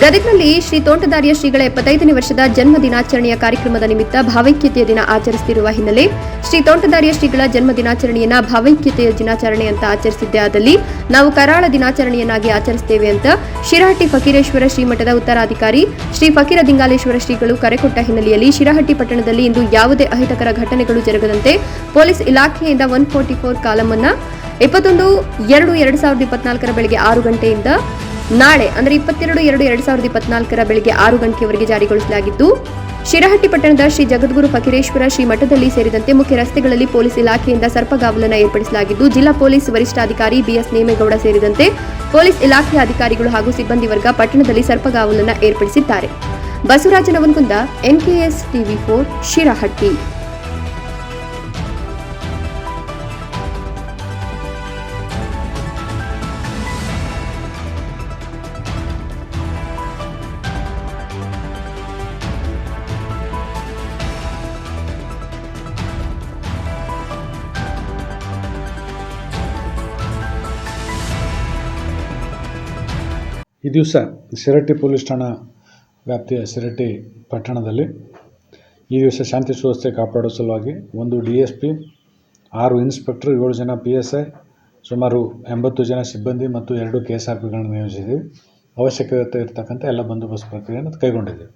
ಗದಗ್ನಲ್ಲಿ ಶ್ರೀ ತೋಂಟದಾರ್ಯ ಶ್ರೀಗಳ ಎಪ್ಪತ್ತೈದನೇ ವರ್ಷದ ಜನ್ಮ ದಿನಾಚರಣೆಯ ಕಾರ್ಯಕ್ರಮದ ನಿಮಿತ್ತ ಭಾವೈಕ್ಯತೆಯ ದಿನ ಆಚರಿಸುತ್ತಿರುವ ಹಿನ್ನೆಲೆ ಶ್ರೀ ತೋಂಟದಾರ್ಯ ಶ್ರೀಗಳ ಜನ್ಮ ದಿನಾಚರಣೆಯನ್ನ ಭಾವೈಕ್ಯತೆಯ ದಿನಾಚರಣೆ ಅಂತ ಆಚರಿಸಿದ್ದೆ. ಆದಲ್ಲಿ ನಾವು ಕರಾಳ ದಿನಾಚರಣೆಯನ್ನಾಗಿ ಆಚರಿಸುತ್ತೇವೆ ಅಂತ ಶಿರಹಟ್ಟಿ ಫಕೀರೇಶ್ವರ ಶ್ರೀಮಠದ ಉತ್ತರಾಧಿಕಾರಿ ಶ್ರೀ ಫಕೀರ ದಿಂಗಾಲೇಶ್ವರ ಶ್ರೀಗಳು ಕರೆಕೊಟ್ಟ ಹಿನ್ನೆಲೆಯಲ್ಲಿ ಶಿರಹಟ್ಟಿ ಪಟ್ಟಣದಲ್ಲಿ ಇಂದು ಯಾವುದೇ ಅಹಿತಕರ ಘಟನೆಗಳು ಜರುಗದಂತೆ ಪೊಲೀಸ್ ಇಲಾಖೆಯಿಂದ ಒನ್ ಫೋರ್ಟಿ ಫೋರ್ ಕಾಲಂ ಅನ್ನ ಇಪ್ಪತ್ತೊಂದು ಎರಡು ಎರಡು ಸಾವಿರದ ಇಪ್ಪತ್ನಾಲ್ಕರ ಬೆಳಗ್ಗೆ ಆರು ಗಂಟೆಯಿಂದ ನಾಳೆ, ಅಂದರೆ ಇಪ್ಪತ್ತೆರಡು, ಎರಡು ಎರಡು ಸಾವಿರದ ಇಪ್ಪತ್ನಾಲ್ಕರ ಬೆಳಗ್ಗೆ ಆರು ಗಂಟೆಯವರೆಗೆ ಜಾರಿಗೊಳಿಸಲಾಗಿದ್ದು, ಶಿರಹಟ್ಟಿ ಪಟ್ಟಣದ ಶ್ರೀ ಜಗದ್ಗುರು ಫಕೀರೇಶ್ವರ ಶ್ರೀ ಮಠದಲ್ಲಿ ಸೇರಿದಂತೆ ಮುಖ್ಯ ರಸ್ತೆಗಳಲ್ಲಿ ಪೊಲೀಸ್ ಇಲಾಖೆಯಿಂದ ಸರ್ಪಗಾವಲನ್ನು ಏರ್ಪಡಿಸಲಾಗಿದ್ದು, ಜಿಲ್ಲಾ ಪೊಲೀಸ್ ವರಿಷ್ಠಾಧಿಕಾರಿ ಬಿಎಸ್ ನೇಮೇಗೌಡ ಸೇರಿದಂತೆ ಪೊಲೀಸ್ ಇಲಾಖೆಯ ಅಧಿಕಾರಿಗಳು ಹಾಗೂ ಸಿಬ್ಬಂದಿ ವರ್ಗ ಪಟ್ಟಣದಲ್ಲಿ ಸರ್ಪಗಾವಲನ್ನು ಏರ್ಪಡಿಸಿದ್ದಾರೆ. Basavaraja Navankunda NKS TV four, Shirahatti. ಈ ದಿವಸ ಶಿರಟ್ಟಿ ಪೊಲೀಸ್ ಠಾಣಾ ವ್ಯಾಪ್ತಿಯ ಶಿರಟ್ಟಿ ಪಟ್ಟಣದಲ್ಲಿ ಈ ದಿವಸ ಶಾಂತಿ ಸುವ್ಯವಸ್ಥೆ ಕಾಪಾಡೋ ಸಲುವಾಗಿ ಒಂದು ಡಿ ಎಸ್ ಪಿ, ಆರು ಇನ್ಸ್ಪೆಕ್ಟ್ರು, ಏಳು ಜನ ಪಿ ಎಸ್ ಐ, ಸುಮಾರು ಎಂಬತ್ತು ಜನ ಸಿಬ್ಬಂದಿ ಮತ್ತು ಎರಡು ಕೆ ಎಸ್ ಆರ್ ಪಿಗಳನ್ನು ನಿಯೋಜಿಸಿದ್ದೀವಿ. ಅವಶ್ಯಕತೆ ಇರತಕ್ಕಂಥ ಎಲ್ಲ ಬಂದೋಬಸ್ತ್ ಪ್ರಕ್ರಿಯೆಯನ್ನು ಕೈಗೊಂಡಿದ್ದೀವಿ.